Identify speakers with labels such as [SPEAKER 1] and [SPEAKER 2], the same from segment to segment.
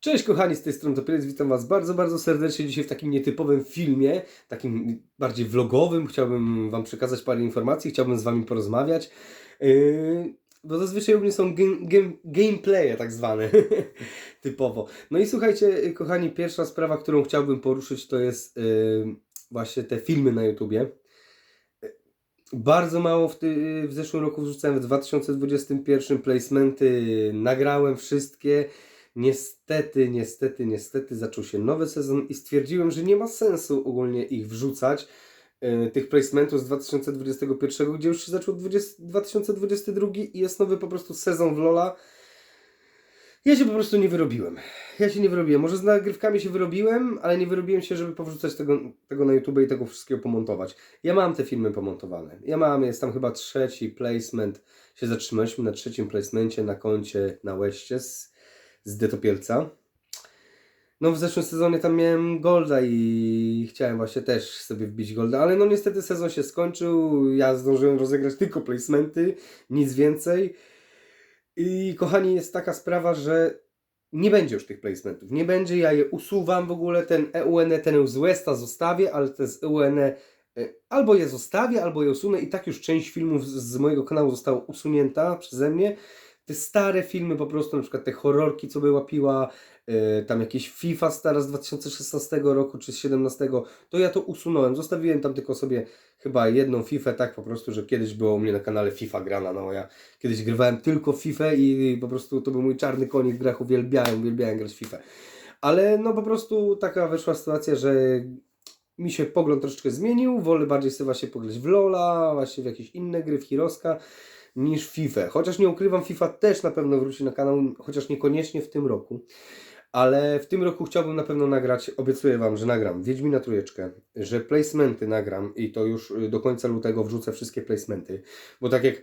[SPEAKER 1] Cześć kochani, z tej strony Topielec, witam Was bardzo, bardzo serdecznie dzisiaj w takim nietypowym filmie, takim bardziej vlogowym. Chciałbym Wam przekazać parę informacji, chciałbym z Wami porozmawiać. Yy, bo zazwyczaj u mnie są game, game, gameplaye tak zwane, typowo. No i słuchajcie, kochani, pierwsza sprawa, którą chciałbym poruszyć to jest yy, właśnie te filmy na YouTubie. Bardzo mało w, ty, w zeszłym roku wrzucałem, w 2021 placementy nagrałem wszystkie. Niestety, niestety, niestety zaczął się nowy sezon i stwierdziłem, że nie ma sensu ogólnie ich wrzucać, yy, tych placementów z 2021, gdzie już się zaczął 20, 2022 i jest nowy po prostu sezon w Lola. Ja się po prostu nie wyrobiłem. Ja się nie wyrobiłem. Może z nagrywkami się wyrobiłem, ale nie wyrobiłem się, żeby powrzucać tego, tego na YouTube i tego wszystkiego pomontować. Ja mam te filmy pomontowane. Ja mam, jest tam chyba trzeci placement. Się zatrzymaliśmy na trzecim placemencie na koncie na Łeście z, Detopielca. No w zeszłym sezonie tam miałem Golda i chciałem właśnie też sobie wbić Golda, ale no niestety sezon się skończył. Ja zdążyłem rozegrać tylko placementy, nic więcej. I kochani, jest taka sprawa, że nie będzie już tych placementów. Nie będzie, ja je usuwam w ogóle. Ten EUN, ten z Westa zostawię, ale te z EUN e, albo je zostawię, albo je usunę. I tak już część filmów z mojego kanału została usunięta przeze mnie. Te stare filmy po prostu, na przykład te horrorki, co by łapiła, e, tam jakieś FIFA stara z 2016 roku czy z 2017, to ja to usunąłem. Zostawiłem tam tylko sobie chyba jedną FIFA, tak po prostu, że kiedyś było u mnie na kanale FIFA grana, no ja kiedyś grywałem tylko FIFA i po prostu to był mój czarny konik w grach, uwielbiałem, uwielbiałem grać FIFA. Ale no po prostu taka wyszła sytuacja, że mi się pogląd troszeczkę zmienił, wolę bardziej sobie właśnie pograć w Lola, właśnie w jakieś inne gry, w Hiroska niż FIFA. Chociaż nie ukrywam, FIFA też na pewno wróci na kanał, chociaż niekoniecznie w tym roku. Ale w tym roku chciałbym na pewno nagrać, obiecuję Wam, że nagram Wiedźmina Trójeczkę, że placementy nagram i to już y, do końca lutego wrzucę wszystkie placementy, bo tak jak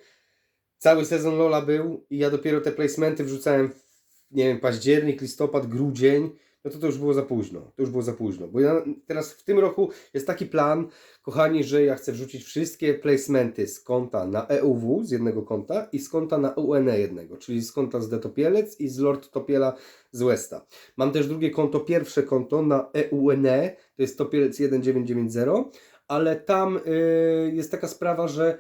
[SPEAKER 1] cały sezon Lola był i ja dopiero te placementy wrzucałem w, nie wiem, październik, listopad, grudzień, no to to już było za późno, to już było za późno, bo ja teraz w tym roku jest taki plan, kochani, że ja chcę wrzucić wszystkie placementy z konta na EUW, z jednego konta i z konta na UNE jednego, czyli z konta z Detopielec i z Lord Topiela z Westa. Mam też drugie konto, pierwsze konto na EUNE, to jest Topielec 1990, ale tam yy, jest taka sprawa, że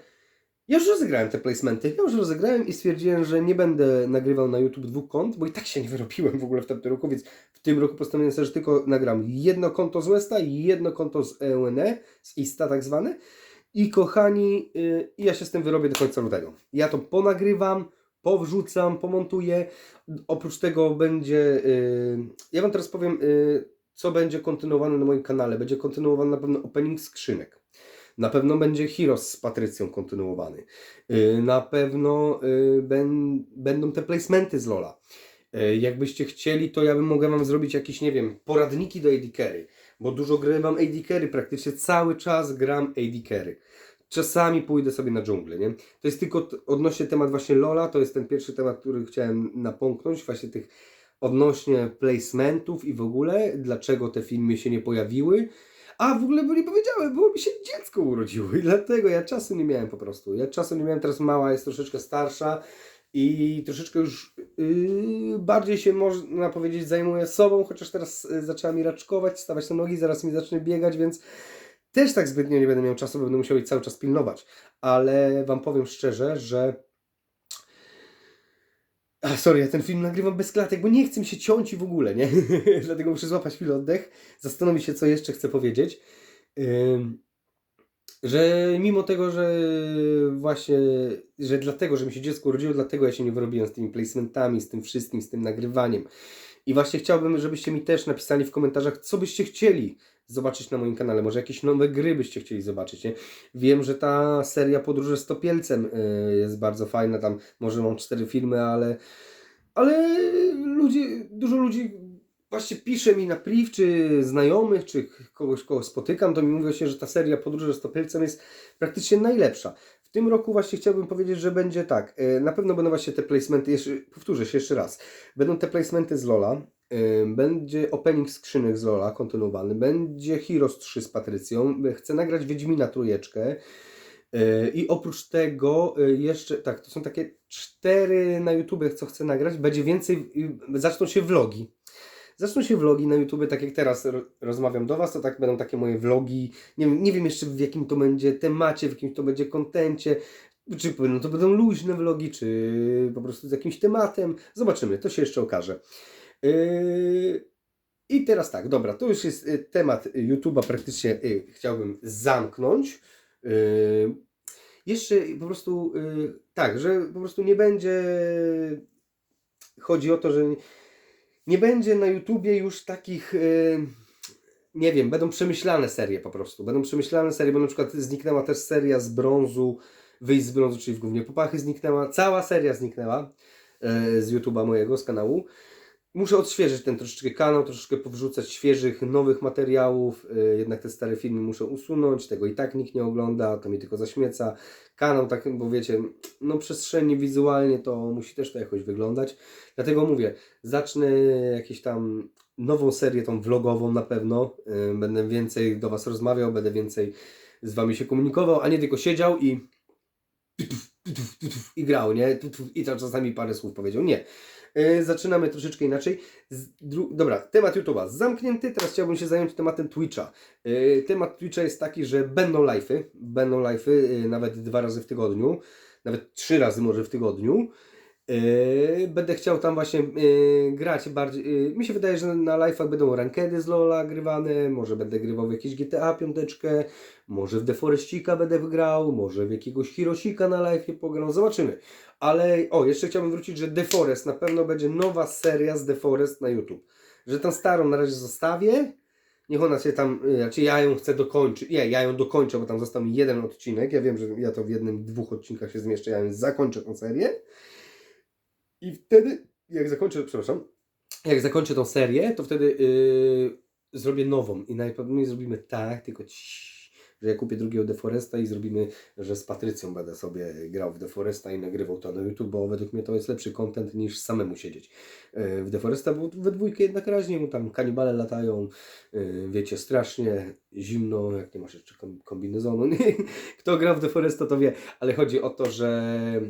[SPEAKER 1] ja już rozegrałem te placementy, ja już rozegrałem i stwierdziłem, że nie będę nagrywał na YouTube dwóch kont, bo i tak się nie wyrobiłem w ogóle w tamtym roku, więc w tym roku postanowiłem sobie, że tylko nagram jedno konto z Westa i jedno konto z EUNE, z ISTA tak zwane. I kochani, yy, ja się z tym wyrobię do końca lutego. Ja to ponagrywam, powrzucam, pomontuję. Oprócz tego będzie, yy, ja Wam teraz powiem, yy, co będzie kontynuowane na moim kanale. Będzie kontynuowany na pewno opening skrzynek. Na pewno będzie Heroes z Patrycją kontynuowany. Yy, na pewno ben, będą te placementy z Lola. Yy, jakbyście chcieli, to ja bym mogę Wam zrobić jakieś, nie wiem, poradniki do AD Carry. Bo dużo grywam AD Carry, praktycznie cały czas gram AD Carry. Czasami pójdę sobie na dżunglę, nie? To jest tylko odnośnie temat właśnie Lola, to jest ten pierwszy temat, który chciałem napomknąć, właśnie tych odnośnie placementów i w ogóle, dlaczego te filmy się nie pojawiły. A w ogóle bo nie powiedziałem, było mi się dziecko urodziło i dlatego ja czasu nie miałem po prostu. Ja czasu nie miałem, teraz mała jest troszeczkę starsza i troszeczkę już yy, bardziej się można powiedzieć zajmuję sobą, chociaż teraz yy, zaczęła mi raczkować, stawać na nogi, zaraz mi zacznie biegać, więc też tak zbytnio nie będę miał czasu, będę musiał jej cały czas pilnować. Ale Wam powiem szczerze, że a, sorry, ja ten film nagrywam bez klatek, bo nie chcę mi się ciąć i w ogóle, nie? Dlatego muszę złapać chwilę oddech, zastanowić się, co jeszcze chcę powiedzieć. Że mimo tego, że właśnie, że dlatego, że mi się dziecko urodziło, dlatego ja się nie wyrobiłem z tymi placementami, z tym wszystkim, z tym nagrywaniem. I właśnie chciałbym, żebyście mi też napisali w komentarzach, co byście chcieli zobaczyć na moim kanale. Może jakieś nowe gry byście chcieli zobaczyć, nie? Wiem, że ta seria Podróże z Topielcem y, jest bardzo fajna, tam może mam cztery filmy, ale ale ludzie, dużo ludzi właśnie pisze mi na priv, czy znajomych, czy kogoś, kogo spotykam, to mi mówią się, że ta seria Podróże z Topielcem jest praktycznie najlepsza. W tym roku właśnie chciałbym powiedzieć, że będzie tak, y, na pewno będą właśnie te placementy, jeszcze, powtórzę się jeszcze raz, będą te placementy z Lola, będzie opening skrzynek z Lola kontynuowany, będzie Heroes 3 z Patrycją, chcę nagrać Wiedźmina trójeczkę, Yy, I oprócz tego yy, jeszcze, tak, to są takie cztery na YouTube, co chcę nagrać. Będzie więcej, yy, zaczną się vlogi. zaczną się vlogi na YouTube, tak jak teraz ro- rozmawiam do Was, to tak będą takie moje vlogi. Nie, wiem- nie wiem jeszcze w jakim to będzie temacie, w jakim to będzie kontencie. Czy no to będą luźne vlogi, czy po prostu z jakimś tematem. Zobaczymy, to się jeszcze okaże. Yy, I teraz tak, dobra, to już jest y, temat YouTube'a praktycznie y, chciałbym zamknąć. Yy, Jeszcze po prostu y, tak, że po prostu nie będzie. Chodzi o to, że nie będzie na YouTubie już takich. Nie wiem, będą przemyślane serie po prostu. Będą przemyślane serie, bo na przykład zniknęła też seria z brązu, wyjść z brązu, czyli w głównie popachy zniknęła. Cała seria zniknęła z YouTuba mojego, z kanału. Muszę odświeżyć ten troszeczkę kanał, troszeczkę powrzucać świeżych, nowych materiałów. y, Jednak te stare filmy muszę usunąć, tego i tak nikt nie ogląda, to mi tylko zaśmieca. Kanał, tak, bo wiecie, no przestrzennie, wizualnie to musi też to jakoś wyglądać. Dlatego mówię, zacznę jakieś tam nową serię, tą vlogową na pewno. y, Będę więcej do Was rozmawiał, będę więcej z Wami się komunikował, a nie tylko siedział i i grał, nie? I tam czasami parę słów powiedział. Nie. Yy, zaczynamy troszeczkę inaczej. Dobra, temat YouTube'a zamknięty. Teraz chciałbym się zająć tematem Twitcha. Yy, temat Twitcha jest taki, że będą live'y. Będą live'y yy, nawet dwa razy w tygodniu. Nawet trzy razy może w tygodniu. Yy, będę chciał tam właśnie yy, grać bardziej. Yy, mi się wydaje, że na live'ach będą rankedy z Lola grywane. Może będę grywał w jakieś GTA piąteczkę. Może w Deforestika będę wygrał. Może w jakiegoś Hirosika na live'ie pogram. Zobaczymy. Ale o, jeszcze chciałbym wrócić, że Deforest na pewno będzie nowa seria z Deforest na YouTube. Że tą starą na razie zostawię. Niech ona się tam, y, znaczy ja ją chcę dokończyć. Nie, ja ją dokończę, bo tam został mi jeden odcinek. Ja wiem, że ja to w jednym, dwóch odcinkach się zmieszczę. Ja ją zakończę tą serię. I wtedy, jak zakończę, przepraszam, jak zakończę tą serię, to wtedy yy, zrobię nową. I najpewniej zrobimy tak, tylko ciii, że ja kupię drugiego Deforesta i zrobimy, że z Patrycją będę sobie grał w Deforesta i nagrywał to na YouTube, bo według mnie to jest lepszy content niż samemu siedzieć yy, w Deforesta, bo we dwójkę jednak raźnie mu tam kanibale latają, yy, wiecie, strasznie zimno, jak nie masz jeszcze kom- kombinezonu. Kto gra w Deforesta to wie, ale chodzi o to, że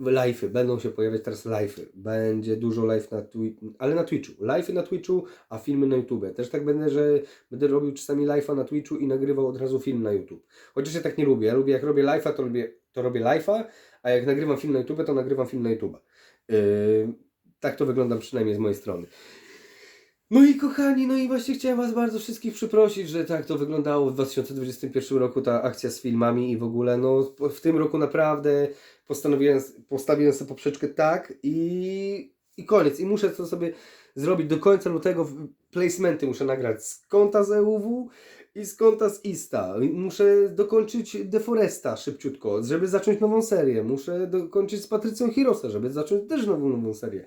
[SPEAKER 1] live'y, będą się pojawiać teraz live'y. Będzie dużo live na Twitchu, ale na Twitchu. Live'y na Twitchu, a filmy na YouTube. Też tak będę, że będę robił czasami live'a na Twitchu i nagrywał od razu film na YouTube. Chociaż ja tak nie lubię. Ja lubię, jak robię live'a, to robię, to robię live'a, a jak nagrywam film na YouTube, to nagrywam film na YouTube. Yy, tak to wygląda przynajmniej z mojej strony. No i kochani, no i właśnie chciałem Was bardzo wszystkich przeprosić, że tak to wyglądało w 2021 roku, ta akcja z filmami i w ogóle, no w tym roku naprawdę postanowiłem, postawiłem sobie poprzeczkę tak i, i koniec. I muszę to sobie zrobić do końca lutego, placementy muszę nagrać z konta z EUW i z konta z ISTA. Muszę dokończyć Deforesta szybciutko, żeby zacząć nową serię. Muszę dokończyć z Patrycją Hirosa, żeby zacząć też nową, nową serię.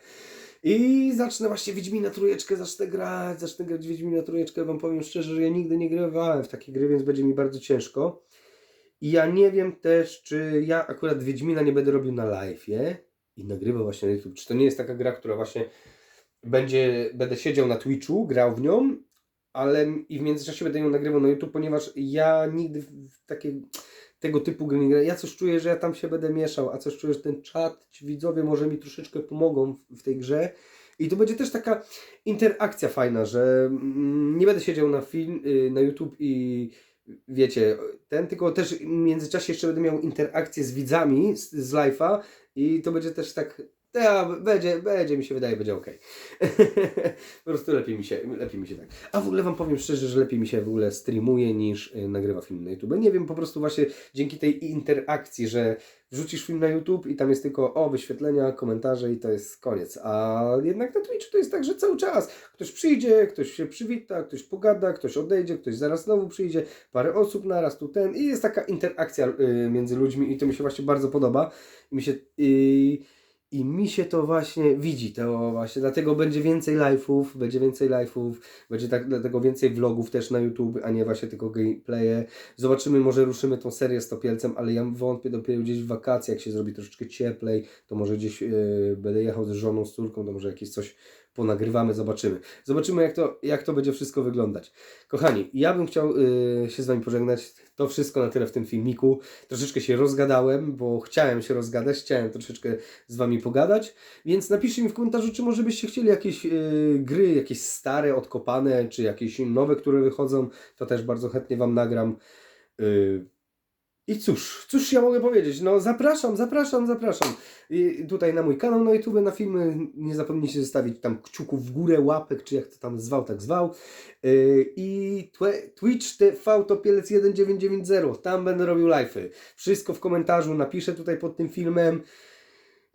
[SPEAKER 1] I zacznę właśnie Wiedźmina trójeczkę, zacznę grać, zacznę grać Wiedźmina trójeczkę. Wam powiem szczerze, że ja nigdy nie grywałem w takie gry, więc będzie mi bardzo ciężko. I ja nie wiem też, czy ja akurat Wiedźmina nie będę robił na live'ie i nagrywał właśnie na YouTube. Czy to nie jest taka gra, która właśnie będzie, będę siedział na Twitchu, grał w nią, ale i w międzyczasie będę ją nagrywał na YouTube, ponieważ ja nigdy w takie tego typu grałem. Ja coś czuję, że ja tam się będę mieszał, a coś czuję, że ten czat, ci widzowie może mi troszeczkę pomogą w, w tej grze. I to będzie też taka interakcja fajna, że mm, nie będę siedział na film, y, na YouTube i wiecie, ten, tylko też w międzyczasie jeszcze będę miał interakcję z widzami z, z live'a i to będzie też tak, ja, będzie, będzie mi się wydaje, będzie ok. po prostu lepiej mi, się, lepiej mi się tak. A w ogóle Wam powiem szczerze, że lepiej mi się w ogóle streamuje niż y, nagrywa film na YouTube. Nie wiem, po prostu właśnie dzięki tej interakcji, że wrzucisz film na YouTube i tam jest tylko o wyświetlenia, komentarze i to jest koniec. A jednak na Twitchu to jest tak, że cały czas ktoś przyjdzie, ktoś się przywita, ktoś pogada, ktoś odejdzie, ktoś zaraz znowu przyjdzie, parę osób naraz tu ten i jest taka interakcja y, między ludźmi i to mi się właśnie bardzo podoba. I mi się, y, i mi się to właśnie widzi, to właśnie, dlatego będzie więcej live'ów, będzie więcej live'ów, będzie tak, dlatego więcej vlogów też na YouTube, a nie właśnie tylko gameplaye. Zobaczymy, może ruszymy tą serię z Topielcem, ale ja wątpię dopiero gdzieś w wakacje, jak się zrobi troszeczkę cieplej, to może gdzieś yy, będę jechał z żoną, z córką, to może jakieś coś ponagrywamy, zobaczymy. Zobaczymy, jak to, jak to będzie wszystko wyglądać. Kochani, ja bym chciał y, się z Wami pożegnać. To wszystko na tyle w tym filmiku. Troszeczkę się rozgadałem, bo chciałem się rozgadać, chciałem troszeczkę z Wami pogadać. Więc napiszcie mi w komentarzu, czy może byście chcieli jakieś y, gry, jakieś stare, odkopane, czy jakieś nowe, które wychodzą. To też bardzo chętnie Wam nagram. Y, i cóż, cóż ja mogę powiedzieć? No zapraszam, zapraszam, zapraszam. I tutaj na mój kanał na YouTube, na filmy. Nie zapomnijcie zostawić tam kciuków w górę, łapek, czy jak to tam zwał, tak zwał. Yy, I Twitch TV Topielec 1990. Tam będę robił live'y. Wszystko w komentarzu napiszę tutaj pod tym filmem.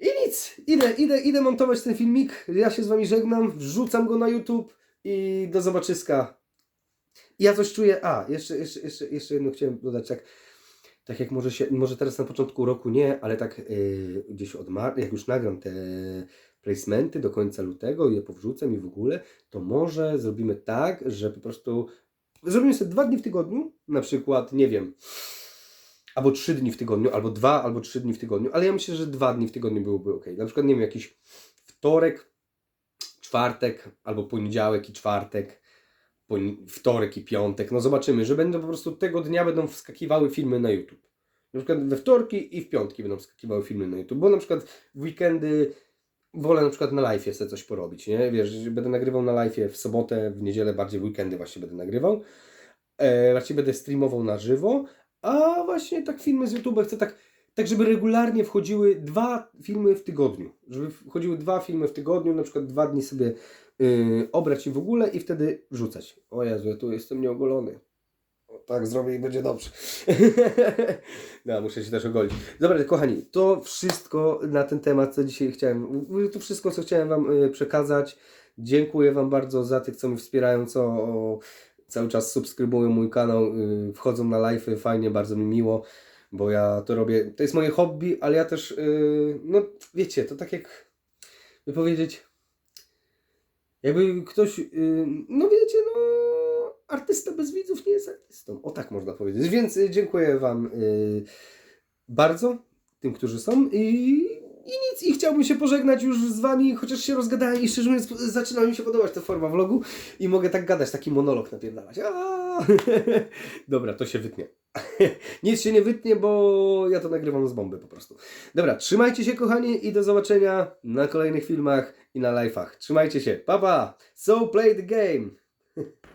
[SPEAKER 1] I nic, idę, idę, idę montować ten filmik. Ja się z Wami żegnam, wrzucam go na YouTube i do zobaczyska. Ja coś czuję. A, jeszcze, jeszcze, jeszcze, jeszcze jedno chciałem dodać, tak tak jak może się, może teraz na początku roku nie, ale tak yy, gdzieś od mar- jak już nagram te placementy do końca lutego i je powrzucę i w ogóle, to może zrobimy tak, że po prostu zrobimy sobie dwa dni w tygodniu, na przykład, nie wiem, albo trzy dni w tygodniu, albo dwa, albo trzy dni w tygodniu, ale ja myślę, że dwa dni w tygodniu byłoby ok. Na przykład, nie wiem, jakiś wtorek, czwartek, albo poniedziałek i czwartek, wtorek i piątek. No zobaczymy, że będą po prostu tego dnia będą wskakiwały filmy na YouTube. Na przykład we wtorki i w piątki będą wskakiwały filmy na YouTube, bo na przykład w weekendy wolę na przykład na live sobie coś porobić, nie? Wiesz, będę nagrywał na live w sobotę, w niedzielę, bardziej w weekendy właśnie będę nagrywał. E, raczej będę streamował na żywo, a właśnie tak filmy z YouTube chcę tak, tak żeby regularnie wchodziły dwa filmy w tygodniu. Żeby wchodziły dwa filmy w tygodniu, na przykład dwa dni sobie yy, obrać i w ogóle i wtedy wrzucać. O Jezu, ja tu jestem nieogolony. O, tak zrobię i będzie dobrze. no, muszę się też ogolić. Dobra, kochani, to wszystko na ten temat, co dzisiaj chciałem. To wszystko, co chciałem Wam y, przekazać. Dziękuję Wam bardzo za tych, co mnie wspierają, co cały czas subskrybują mój kanał, y, wchodzą na live'y, fajnie, bardzo mi miło, bo ja to robię, to jest moje hobby, ale ja też, y, no wiecie, to tak jak, by powiedzieć, jakby ktoś, y, no wiecie, no artysta bez widzów nie jest artystą, o tak można powiedzieć, więc y, dziękuję Wam y, bardzo, tym, którzy są i i nic, i chciałbym się pożegnać już z wami, chociaż się rozgadałem i szczerze mówiąc zaczyna mi się podobać ta forma vlogu i mogę tak gadać, taki monolog napierdalać. Dobra, to się wytnie. Nic się nie wytnie, bo ja to nagrywam z bomby po prostu. Dobra, trzymajcie się kochani i do zobaczenia na kolejnych filmach i na live'ach. Trzymajcie się, pa pa! So play the game!